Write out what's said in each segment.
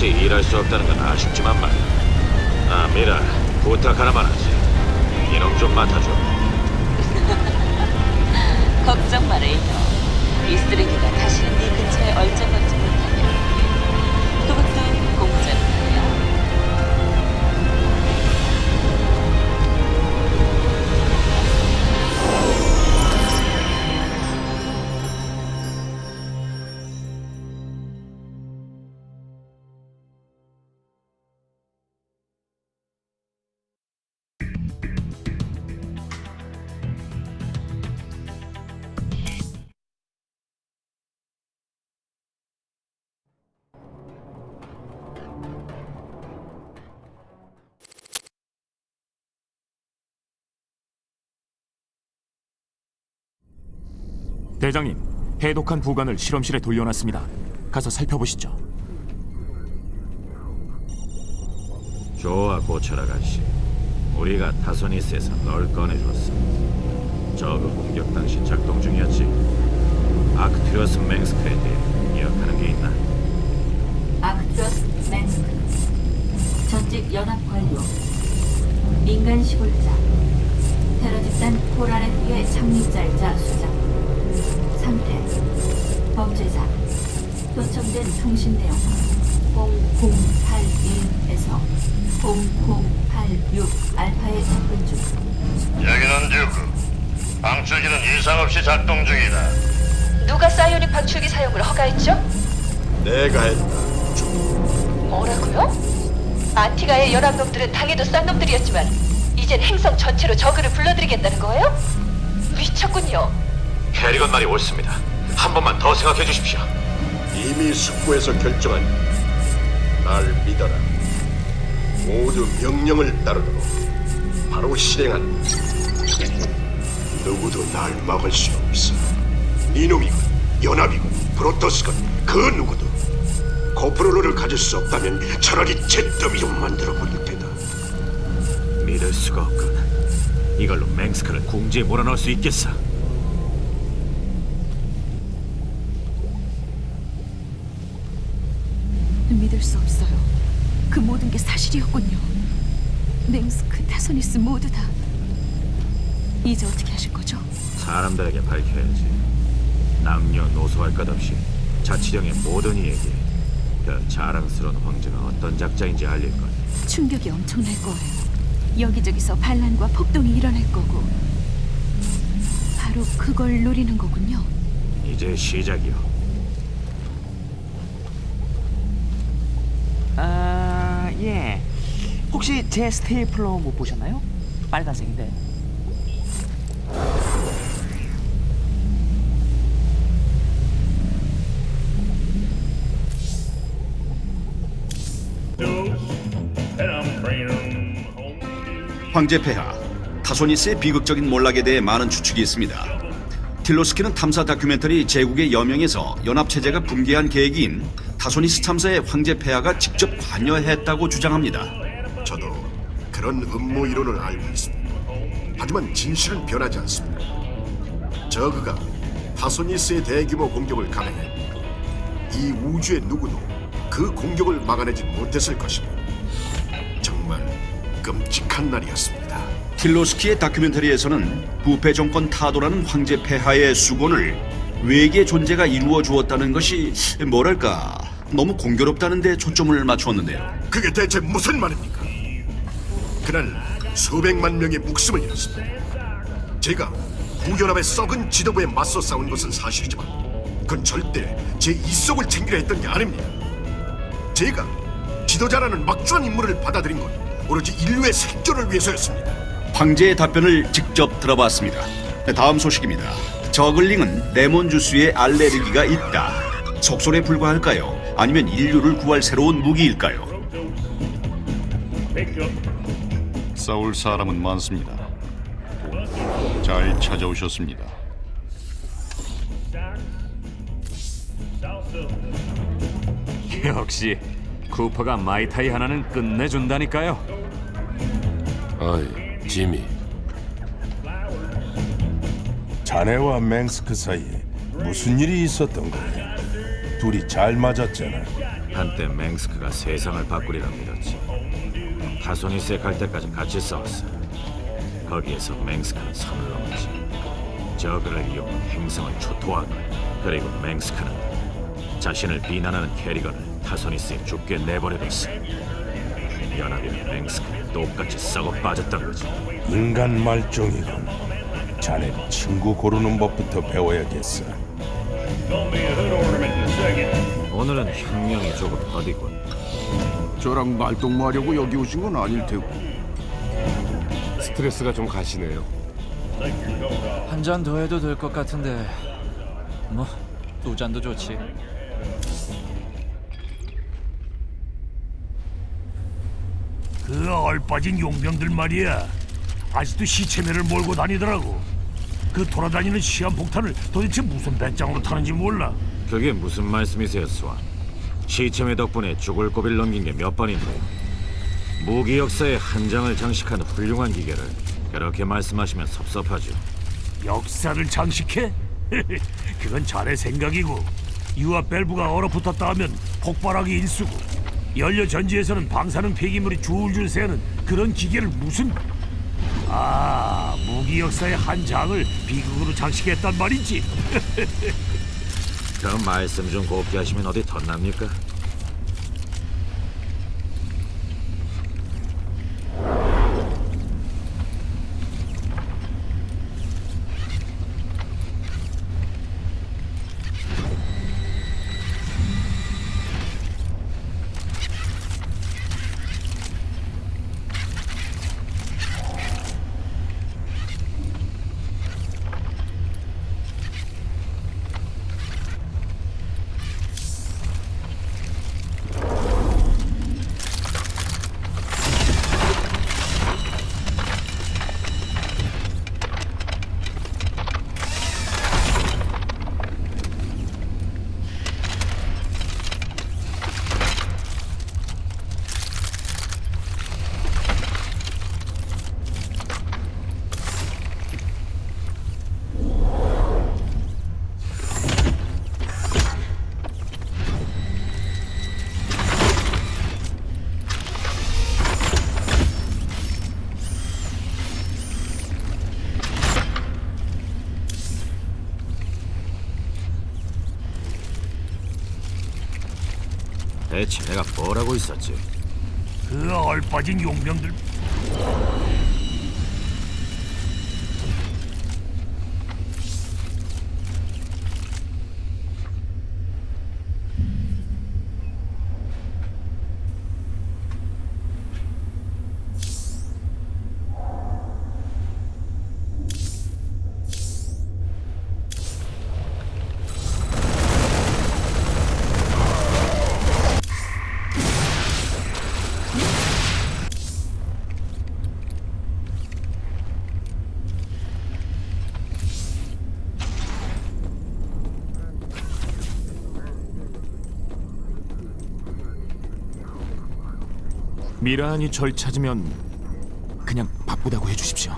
같이 일할 수 없다는 건 아쉽지만 말이야. 아, 미라, 부탁 하나만 하지. 이놈 좀 맡아줘. 걱정 마 레이더. 이 쓰레기가 대장님, 해독한 부관을 실험실에 돌려놨습니다. 가서 살펴보시죠. 좋아, 고철 아가씨. 우리가 타소니스에서 널 꺼내줬어. 저그 공격 당시 작동 중이었지. 아크튜러스 맹스크에 대해 기억하는 게 있나? 아크투스 맨스크 전직 연합 관료 민간 시골자 테러 집단 코랄의의 창립자이자 수장 상태 범죄자 도청된 통신 내용 0081에서 0086 알파에 접근 중 여기는 듀크. 방출기는 이상 없이 작동 중이다. 누가 사이오닉 방출기 사용을 허가했죠? 내가 했다. 뭐라고요? 안티가의 연합놈들은 당해도 싼 놈들이었지만 이젠 행성 전체로 저그를 불러들이겠다는 거예요? 미쳤군요. 캐리건 말이 옳습니다. 한 번만 더 생각해 주십시오. 이미 숙부에서 결정한 날 믿어라. 모두 명령을 따르도록 바로 실행한. 누구도 날 막을 수 없어. 니놈이건 연합이건 프로토스건 그 누구도 코프로를 가질 수 없다면 차라리 잿더미로 만들어 버릴 테다. 믿을 수가 없군. 이걸로 맹스크를 궁지에 몰아넣을 수 있겠어. 믿을 수 없어요. 그 모든 게 사실이었군요. 맹스크, 타소니스 모두 다. 이제 어떻게 하실 거죠? 사람들에게 밝혀야지. 남녀 노소할 것 없이 자치령의 모든 이에게 그 자랑스러운 황제가 어떤 작자인지 알릴 거야. 충격이 엄청날 거예요. 여기저기서 반란과 폭동이 일어날 거고. 바로 그걸 노리는 거군요. 이제 시작이요. 아, 예. 혹시 제 스테이플러 못 보셨나요? 빨간색인데. 황제 폐하 타소니스의 비극적인 몰락에 대해 많은 추측이 있습니다. 틸로스키는 탐사 다큐멘터리 제국의 여명에서 연합 체제가 붕괴한 계기인 타소니스 참사에 황제 폐하가 직접 관여했다고 주장합니다. 저도 그런 음모 이론을 알고 있습니다. 하지만 진실은 변하지 않습니다. 저그가 타소니스의 대규모 공격을 감행했고 이 우주의 누구도 그 공격을 막아내지 못했을 것입니다. 정말 끔찍한 날이었습니다. 틸로스키의 다큐멘터리에서는 부패 정권 타도라는 황제 폐하의 수건을 외계 존재가 이루어 주었다는 것이 뭐랄까 너무 공교롭다는 데 초점을 맞추었는데요. 그게 대체 무슨 말입니까? 그날 수백만 명의 목숨을 잃었습니다. 제가 구연합의 썩은 지도부에 맞서 싸운 것은 사실이지만 그건 절대 제 이속을 챙기려 했던 게 아닙니다. 제가 지도자라는 막중한 임무를 받아들인 건 오로지 인류의 생존을 위해서였습니다. 황제의 답변을 직접 들어봤습니다. 다음 소식입니다. 저글링은 레몬 주스에 알레르기가 있다. 속설에 불과할까요? 아니면 인류를 구할 새로운 무기일까요? 싸울 사람은 많습니다. 잘 찾아오셨습니다. 역시 쿠퍼가 마이타이 하나는 끝내준다니까요. 어이, 지미. 자네와 맹스크 사이에 무슨 일이 있었던 거야? 둘이 잘 맞았잖아. 한때 맹스크가 세상을 바꾸리라 믿었지. 타소니스에 갈 때까지 같이 싸웠어. 거기에서 맹스크는 선을 넘었지. 저그를 이용해 행성을 초토화한 거야. 그리고 맹스크는 자신을 비난하는 캐리건을 타소니스에 죽게 내버려뒀어. 연합이는 맹스크를 똑같이 썩어 빠졌던 거지. 인간 말종이군. 자네 친구 고르는 법부터 배워야겠어. 오늘은 혁명이 조금 더디군. 저랑 말동무하려고 여기 오신 건 아닐 테고. 스트레스가 좀 가시네요. 한 잔 더 해도 될 것 같은데 뭐 두 잔도 좋지 그 얼빠진 용병들 말이야. 아직도 시체매를 몰고 다니더라고. 그 돌아다니는 시한폭탄을 도대체 무슨 배짱으로 타는지 몰라. 그게 무슨 말씀이세요, 스완? 시체매 덕분에 죽을 고비를 넘긴 게 몇 번인데 무기 역사의 한 장을 장식한 훌륭한 기계를 그렇게 말씀하시면 섭섭하죠. 역사를 장식해? 그건 자네 생각이고 유아 밸브가 얼어붙었다 하면 폭발하기 일쑤고 연료 전지에서는 방사능 폐기물이 줄줄 새는 그런 기계를 무슨 아 무기 역사의 한 장을 비극으로 장식했단 말이지 그 말씀 좀 곱게 하시면 어디 덧납니까? 대체 내가 뭐라고 있었지? 그 얼빠진 용병들 미라한이 절 찾으면 그냥 바쁘다고 해주십시오.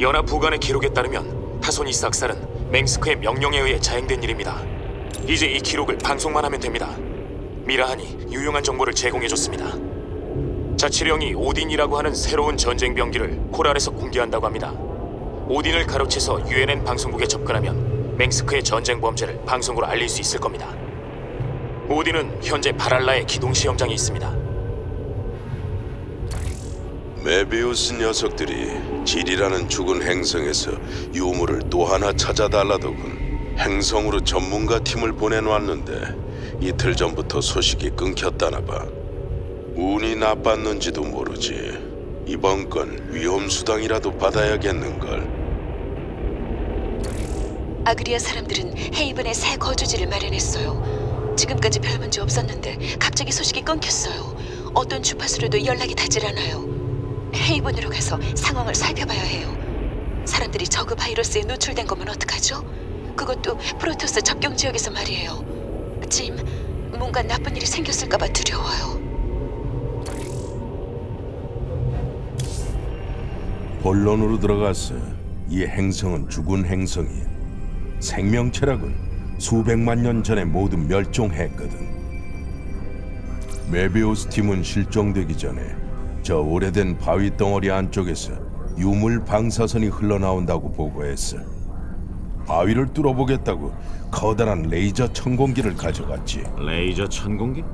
연합 부관의 기록에 따르면 타소니스 악살은 맹스크의 명령에 의해 자행된 일입니다. 이제 이 기록을 방송만 하면 됩니다. 미라한이 유용한 정보를 제공해줬습니다. 자치령이 오딘이라고 하는 새로운 전쟁 병기를 코랄에서 공개한다고 합니다. 오딘을 가로채서 UNN 방송국에 접근하면 맹스크의 전쟁 범죄를 방송으로 알릴 수 있을 겁니다. 오딘은 현재 바랄라의 기동 시험장에 있습니다. 메비우스 녀석들이 질이라는 죽은 행성에서 유물을 또 하나 찾아달라더군. 행성으로 전문가 팀을 보내놨는데 이틀 전부터 소식이 끊겼다나 봐. 운이 나빴는지도 모르지. 이번 건 위험 수당이라도 받아야겠는걸. 아그리아 사람들은 헤이븐에 새 거주지를 마련했어요. 지금까지 별 문제 없었는데 갑자기 소식이 끊겼어요. 어떤 주파수로도 연락이 닿질 않아요. 헤이븐으로 가서 상황을 살펴봐야 해요. 사람들이 저그 바이러스에 노출된 거면 어떡하죠? 그것도 프로토스 접경 지역에서 말이에요. 짐, 뭔가 나쁜 일이 생겼을까봐 두려워요. 본론으로 들어가서 이 행성은 죽은 행성이야. 생명체락은 수백만 년 전에 모두 멸종했거든. 메비우스 팀은 실종되기 전에 저 오래된 바위 덩어리 안쪽에서 유물 방사선이 흘러나온다고 보고했어. 바위를 뚫어보겠다고 커다란 레이저 천공기를 가져갔지. 레이저 천공기?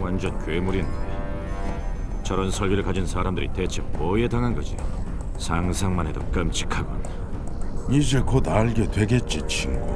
완전 괴물인데. 저런 설비를 가진 사람들이 대체 뭐에 당한 거지? 상상만 해도 끔찍하군. 이제 곧 알게 되겠지, 친구.